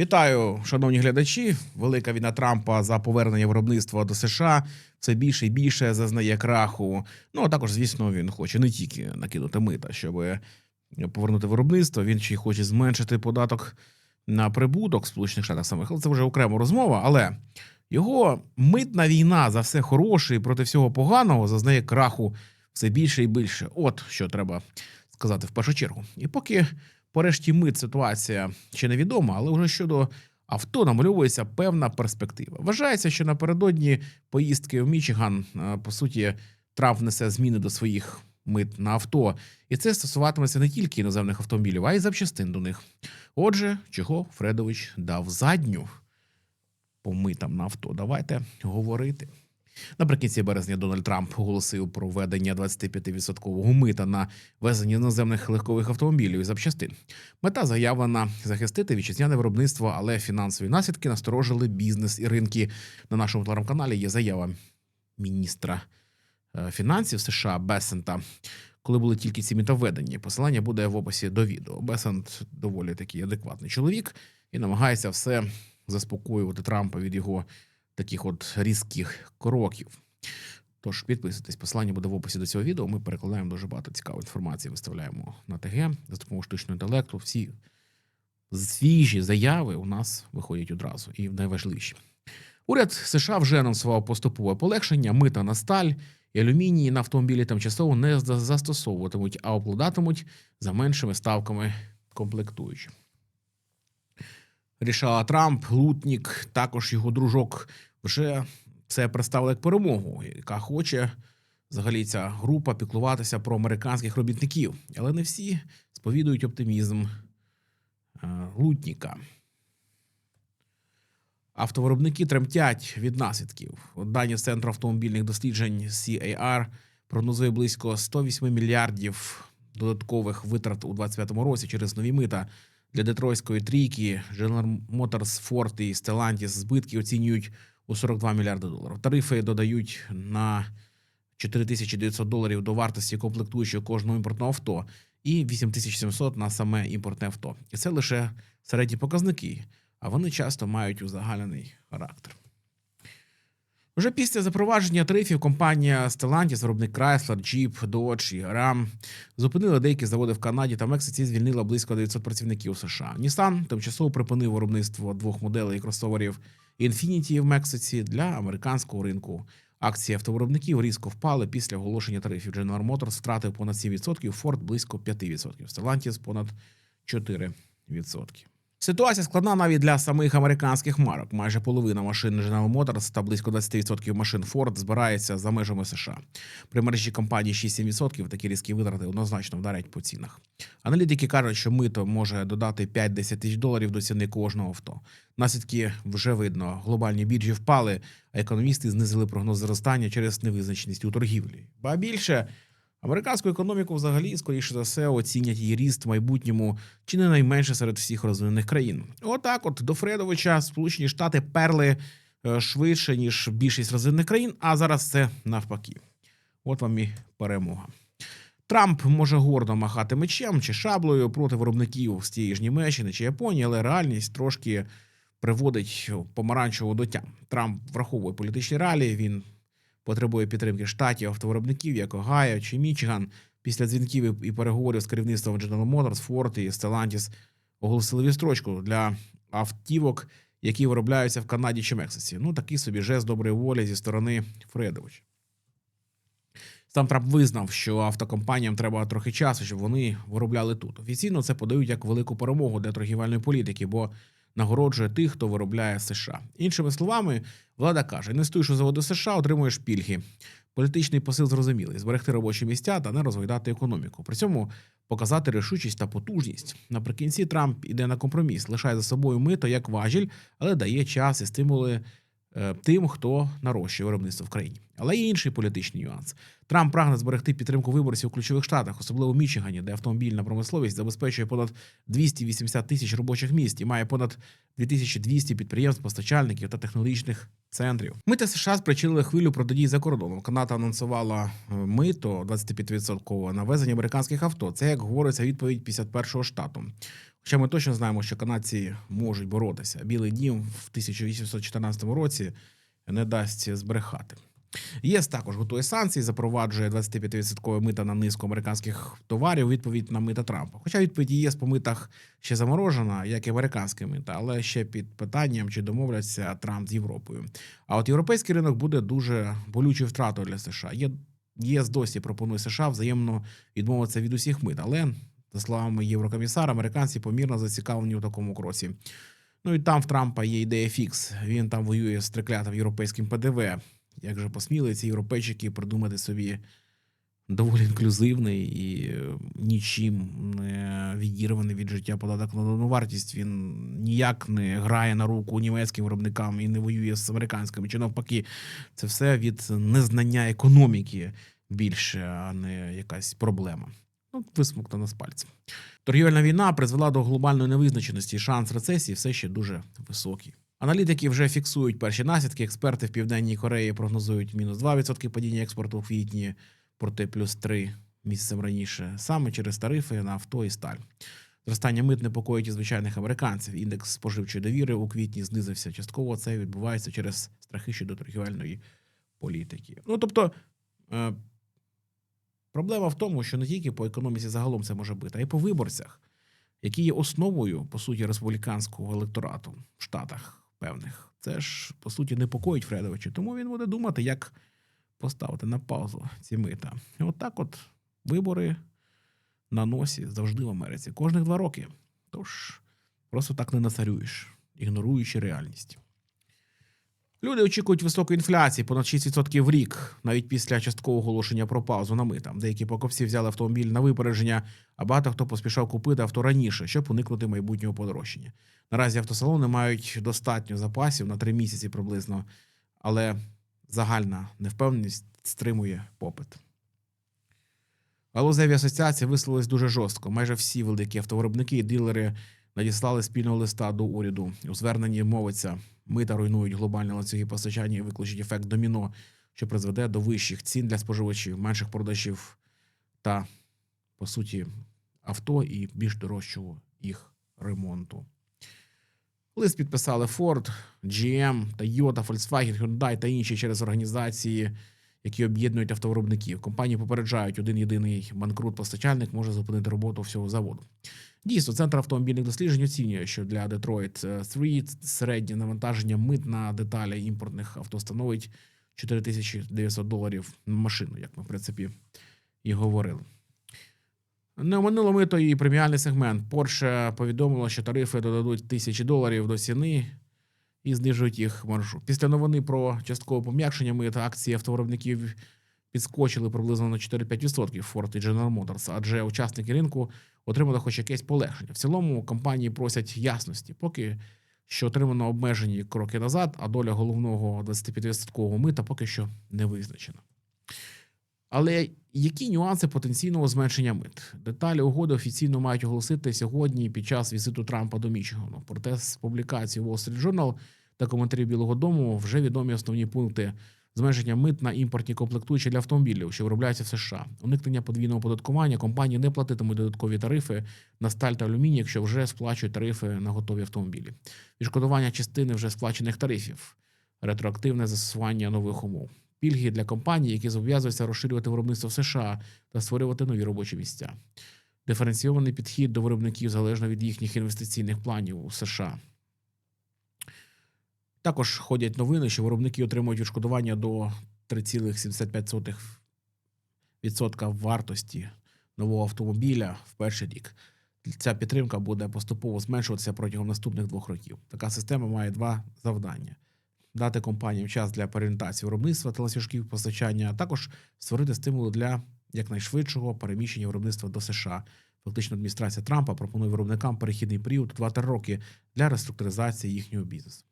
Вітаю, шановні глядачі. Велика війна Трампа за повернення виробництва до США все більше і більше зазнає краху. Ну а також, звісно, він хоче не тільки накинути мита, щоб повернути виробництво. Він ще й хоче зменшити податок на прибуток Сполучених Штатах самих. Але це вже окрема розмова. Але його митна війна за все хороше і проти всього поганого зазнає краху все більше і більше. От що треба сказати в першу чергу. І поки по решті мит ситуація ще невідома, але вже щодо авто намальовується певна перспектива. Вважається, що напередодні поїздки в Мічиган, е, по суті, Трамп внесе зміни до своїх мит на авто, і це стосуватиметься не тільки іноземних автомобілів, а й запчастин до них. Отже, чого Фредович дав задню по митам на авто? Давайте говорити. Наприкінці березня Дональд Трамп оголосив про введення 25% мита на везення іноземних легкових автомобілів і запчастин. Мета заявлена захистити вітчизняне виробництво, але фінансові наслідки насторожили бізнес і ринки. На нашому телеграм-каналі є заява міністра е, фінансів США Бесента. Коли були тільки ці міта введені, посилання буде в описі до відео. Бесент доволі такий адекватний чоловік і намагається все заспокоювати Трампа від його таких от різких кроків. Тож підписуйтесь, посилання буде в описі до цього відео. Ми перекладаємо дуже багато цікавої інформації, виставляємо на ТГ за допомогою штучного інтелекту. Всі свіжі заяви у нас виходять одразу і найважливіші. Уряд США вже анонсував поступове полегшення мита на сталь і алюміній на автомобілі тимчасово не застосовуватимуть, а обкладатимуть за меншими ставками комплектуючих. Рішала Трамп, Лутнік, також його дружок вже це представили як перемогу, яка хоче взагалі ця група піклуватися про американських робітників. Але не всі сповідують оптимізм е, Лутніка. Автовиробники тремтять від наслідків. Дані центру автомобільних досліджень CAR прогнозує близько 108 мільярдів додаткових витрат у 2025 році через нові мита для детройтської трійки. General Motors, Ford і Stellantis збитки оцінюють у 42 мільярди доларів. Тарифи додають на 4900 доларів до вартості комплектуючого кожного імпортного авто і 8700 на саме імпортне авто. І це лише середні показники, а вони часто мають узагальнений характер. Вже після запровадження тарифів компанія Stellantis, виробник Chrysler, Jeep, Dodge і Ram зупинили деякі заводи в Канаді та Мексиці. Звільнила близько 900 працівників США. Nissan тимчасово припинив виробництво двох моделей кросоверів Infiniti в Мексиці для американського ринку. Акції автовиробників різко впали після оголошення тарифів. General Motors втратив понад 7%, Ford – близько 5%, Stellantis – понад 4%. Ситуація складна навіть для самих американських марок. Майже половина машин General Motors та близько 20% машин Ford збирається за межами США. При мережі компанії 6-7% такі різкі витрати однозначно вдарять по цінах. Аналітики кажуть, що мито може додати 5-10 тисяч доларів до ціни кожного авто. Наслідки вже видно. Глобальні біржі впали, а економісти знизили прогноз зростання через невизначеність у торгівлі. Ба більше. Американську економіку взагалі, скоріше за все, оцінять її ріст в майбутньому чи не найменше серед всіх розвинених країн. Отак, от до Фредовича Сполучені Штати перли е, швидше ніж більшість розвинених країн, а зараз це навпаки. От вам і перемога. Трамп може гордо махати мечем чи шаблею проти виробників з тієї ж Німеччини чи Японії, але реальність трошки приводить помаранчевого до тям. Трамп враховує політичні реалії. Він потребує підтримки штатів автовиробників, як Огайо чи Мічиган. Після дзвінків і- переговорів з керівництвом General Motors, Ford і Stellantis оголосили відстрочку для автівок, які виробляються в Канаді чи Мексиці. Ну, такий собі жест доброї волі зі сторони Фредовича. Сам Трамп визнав, що автокомпаніям треба трохи часу, щоб вони виробляли тут. Офіційно це подають як велику перемогу для торгівельної політики, бо нагороджує тих, хто виробляє США. Іншими словами, влада каже: інвестуєш у заводи США, отримуєш пільги. Політичний посил зрозумілий: зберегти робочі місця та не розгойдати економіку. При цьому показати рішучість та потужність. Наприкінці Трамп іде на компроміс, лишає за собою мито як важіль, але дає час і стимули тим, хто нарощує виробництво в країні. Але є інший політичний нюанс. Трамп прагне зберегти підтримку виборців у ключових штатах, особливо в Мічигані, де автомобільна промисловість забезпечує понад 280 тисяч робочих місць і має понад 2200 підприємств, постачальників та технологічних центрів. Мити США спричинили хвилю протидії за кордоном. Канада анонсувала е, мито 25% на везення американських авто. Це як говориться відповідь 51-го штату. Хоча ми точно знаємо, що канадці можуть боротися. Білий дім в 1814 році не дасть збрехати. ЄС також готує санкції, запроваджує 25% мита на низку американських товарів відповідь на мита Трампа. Хоча відповідь ЄС по митах ще заморожена, як і американське мита, але ще під питанням, чи домовляться Трамп з Європою. А от європейський ринок буде дуже болючою втратою для США. ЄС досі пропонує США взаємно відмовитися від усіх мит, але за словами єврокомісара, американці помірно зацікавлені у такому кроці. Ну і там в Трампа є ідея фікс. Він там воює з триклятим європейським ПДВ. Як же посміли ці європейчики придумати собі доволі інклюзивний і е, нічим не відірваний від життя податок на додану вартість. Він ніяк не грає на руку німецьким виробникам і не воює з американськими. Чи навпаки, це все від незнання економіки більше, а не якась проблема. Ну, висмоктана з пальця. Торгівельна війна призвела до глобальної невизначеності. Шанс рецесії все ще дуже високий. Аналітики вже фіксують перші наслідки. Експерти в Південній Кореї прогнозують мінус 2% падіння експорту у квітні, проти плюс 3 місяцем раніше, саме через тарифи на авто і сталь. Зростання мит непокоїть і звичайних американців. Індекс споживчої довіри у квітні знизився частково. Це відбувається через страхи щодо торгівельної політики. Ну тобто. Проблема в тому, що не тільки по економіці загалом це може бути, а й по виборцях, які є основою, по суті, республіканського електорату в Штатах певних. Це ж, по суті, непокоїть Фредовича. Тому він буде думати, як поставити на паузу ці мита. І от так от вибори на носі завжди в Америці. Кожних два роки. Тож просто так не нацарюєш, ігноруючи реальність. Люди очікують високої інфляції, понад 6% в рік, навіть після часткового оголошення про паузу на мита. Деякі покупці взяли автомобіль на випередження, а багато хто поспішав купити авто раніше, щоб уникнути майбутнього подорожчання. Наразі автосалони мають достатньо запасів на три місяці приблизно, але загальна невпевненість стримує попит. Галузеві асоціації висловились дуже жорстко. Майже всі великі автовиробники і дилери надіслали спільного листа до уряду. У зверненні мовиться, мита руйнують глобальні ланцюги постачання і викличуть ефект доміно, що призведе до вищих цін для споживачів, менших продажів та, по суті, авто і більш дорожчого їх ремонту. Лист підписали Ford, GM, Toyota, Volkswagen, Hyundai та інші через організації, які об'єднують автовиробників. Компанії попереджають, один єдиний банкрут-постачальник може зупинити роботу всього заводу. Дійсно, центр автомобільних досліджень оцінює, що для Detroit 3 середнє навантаження мит на деталі імпортних авто становить 4900 доларів на машину, як ми в принципі і говорили. Не оминуло мито і преміальний сегмент. Porsche повідомило, що тарифи додадуть тисячі доларів до ціни і знижують їх маржу. Після новини про часткове пом'якшення мита акції автовиробників підскочили приблизно на 4-5% Ford і General Motors, адже учасники ринку отримали хоч якесь полегшення. В цілому компанії просять ясності, поки що отримано обмежені кроки назад, а доля головного 25% мита поки що не визначена. Але які нюанси потенційного зменшення мит? Деталі угоди офіційно мають оголосити сьогодні під час візиту Трампа до Мічигану. Проте з публікації Wall Street Journal та коментарів Білого Дому вже відомі основні пункти зменшення мит на імпортні комплектуючі для автомобілів, що виробляються в США, уникнення подвійного податкування. Компанії не платитимуть додаткові тарифи на сталь та алюміній, якщо вже сплачують тарифи на готові автомобілі. Відшкодування частини вже сплачених тарифів, ретроактивне застосування нових умов. Пільги для компаній, які зобов'язуються розширювати виробництво в США та створювати нові робочі місця. Диференційований підхід до виробників залежно від їхніх інвестиційних планів у США. Також ходять новини, що виробники отримують відшкодування до 3,75% вартості нового автомобіля в перший рік. Ця підтримка буде поступово зменшуватися протягом наступних двох років. Така система має два завдання: дати компаніям час для переорієнтації виробництва та ланцюжків постачання, а також створити стимули для якнайшвидшого переміщення виробництва до США. Фактично, адміністрація Трампа пропонує виробникам перехідний період 2-3 роки для реструктуризації їхнього бізнесу.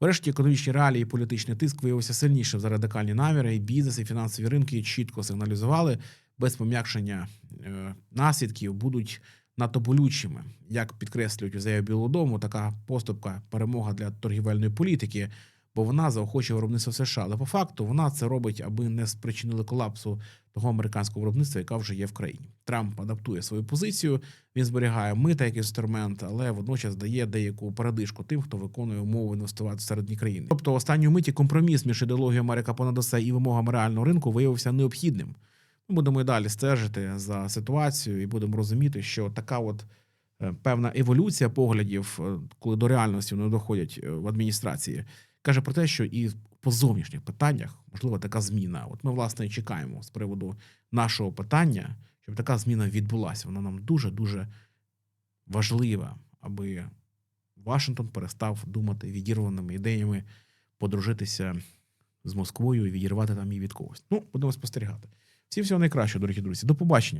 Врешті економічні реалії і політичний тиск виявився сильнішим за радикальні наміри, і бізнес і фінансові ринки чітко сигналізували, без пом'якшення е, наслідків будуть надто болючими. Як підкреслюють у заяві Білого Дому, така поступка перемога для торгівельної політики бо вона заохочує виробництво США. Але по факту вона це робить, аби не спричинили колапсу того американського виробництва, яка вже є в країні. Трамп адаптує свою позицію. Він зберігає мита як інструмент, але водночас дає деяку передишку тим, хто виконує умови інвестувати всередині країни. Тобто, останню миті компроміс між ідеологією Америка понад усе і вимогами реального ринку виявився необхідним. Ми будемо і далі стежити за ситуацією і будемо розуміти, що така от е, певна еволюція поглядів, е, коли до реальності вони доходять е, в адміністрації, каже про те, що і по зовнішніх питаннях можливо така зміна. От ми власне чекаємо з приводу нашого питання, щоб така зміна відбулася. Вона нам дуже дуже важлива, аби Вашингтон перестав думати відірваними ідеями подружитися з Москвою і відірвати там її від когось. Ну, будемо спостерігати. Всім всього найкращого, дорогі друзі. До побачення.